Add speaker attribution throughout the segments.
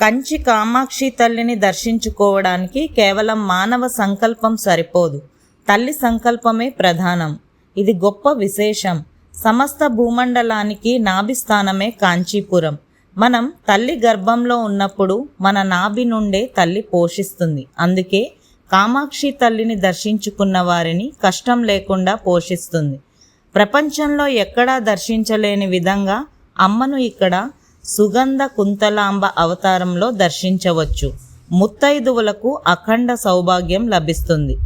Speaker 1: కంచి కామాక్షి తల్లిని దర్శించుకోవడానికి కేవలం మానవ సంకల్పం సరిపోదు. తల్లి సంకల్పమే ప్రధానం. ఇది గొప్ప విశేషం. సమస్త భూమండలానికి నాభిస్థానమే కాంచీపురం. మనం తల్లి గర్భంలో ఉన్నప్పుడు మన నాభి నుండే తల్లి పోషిస్తుంది. అందుకే కామాక్షి తల్లిని దర్శించుకున్న వారిని కష్టం లేకుండా పోషిస్తుంది. ప్రపంచంలో ఎక్కడా దర్శించలేని విధంగా అమ్మను ఇక్కడ సుగంధ కుంతలాంబ అవతారంలో దర్శించవచ్చు. ముత్తైదువులకు అఖండ సౌభాగ్యం లభిస్తుంది.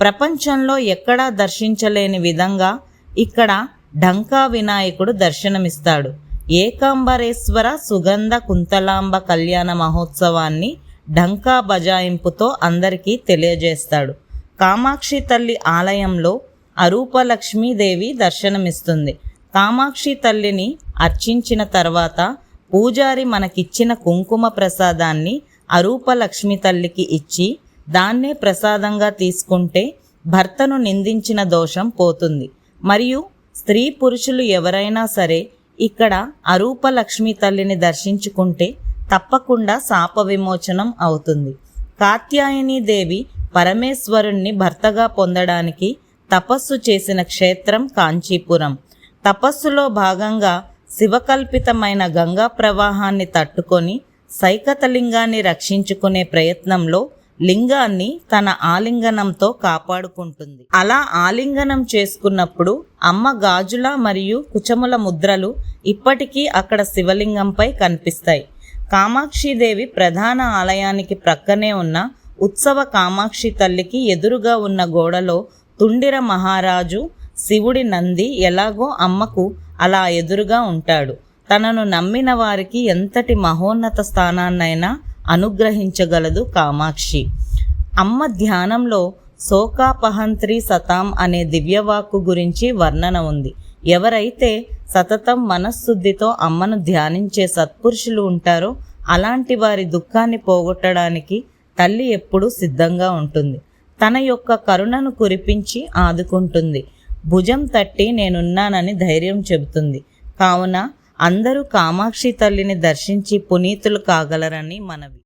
Speaker 1: ప్రపంచంలో ఎక్కడా దర్శించలేని విధంగా ఇక్కడ ఢంకా వినాయకుడు దర్శనమిస్తాడు. ఏకాంబరేశ్వర సుగంధ కుంతలాంబ కళ్యాణ మహోత్సవాన్ని ఢంకా బజాయింపుతో అందరికీ తెలియజేస్తాడు. కామాక్షి తల్లి ఆలయంలో అరూపలక్ష్మీదేవి దర్శనమిస్తుంది. కామాక్షి తల్లిని అర్చించిన తర్వాత పూజారి మనకిచ్చిన కుంకుమ ప్రసాదాన్ని అరూపలక్ష్మి తల్లికి ఇచ్చి దాన్నే ప్రసాదంగా తీసుకుంటే భర్తను నిందించిన దోషం పోతుంది. మరియు స్త్రీ పురుషులు ఎవరైనా సరే ఇక్కడ అరూపలక్ష్మి తల్లిని దర్శించుకుంటే తప్పకుండా శాప విమోచనం అవుతుంది. కాత్యాయని దేవి పరమేశ్వరుణ్ణి భర్తగా పొందడానికి తపస్సు చేసిన క్షేత్రం కాంచీపురం. తపస్సులో భాగంగా శివకల్పితమైన గంగా ప్రవాహాన్ని తట్టుకొని సైకతలింగాన్ని రక్షించుకునే ప్రయత్నంలో లింగాన్ని తన ఆలింగనంతో కాపాడుకుంటుంది. అలా ఆలింగనం చేసుకున్నప్పుడు అమ్మ గాజుల మరియు కుచముల ముద్రలు ఇప్పటికీ అక్కడ శివలింగంపై కనిపిస్తాయి. కామాక్షిదేవి ప్రధాన ఆలయానికి ప్రక్కనే ఉన్న ఉత్సవ కామాక్షి తల్లికి ఎదురుగా ఉన్న గోడలో తుండిర మహారాజు శివుడి నంది ఎలాగో అమ్మకు అలా ఎదురుగా ఉంటాడు. తనను నమ్మిన వారికి ఎంతటి మహోన్నత స్థానాన్నైనా అనుగ్రహించగలదు కామాక్షి. అమ్మ ధ్యానంలో శోకాపహంత్రి సతాం అనే దివ్యవాక్కు గురించి వర్ణన ఉంది. ఎవరైతే సతతం మనశ్శుద్ధితో అమ్మను ధ్యానించే సత్పురుషులు ఉంటారో అలాంటి వారి దుఃఖాన్ని పోగొట్టడానికి తల్లి ఎప్పుడూ సిద్ధంగా ఉంటుంది. తన యొక్క కరుణను కురిపించి ఆదుకుంటుంది. భుజం తట్టి నేనున్నానని ధైర్యం చెబుతుంది. కావున అందరూ కామాక్షి తల్లిని దర్శించి పునీతులు కాగలరని మనవి.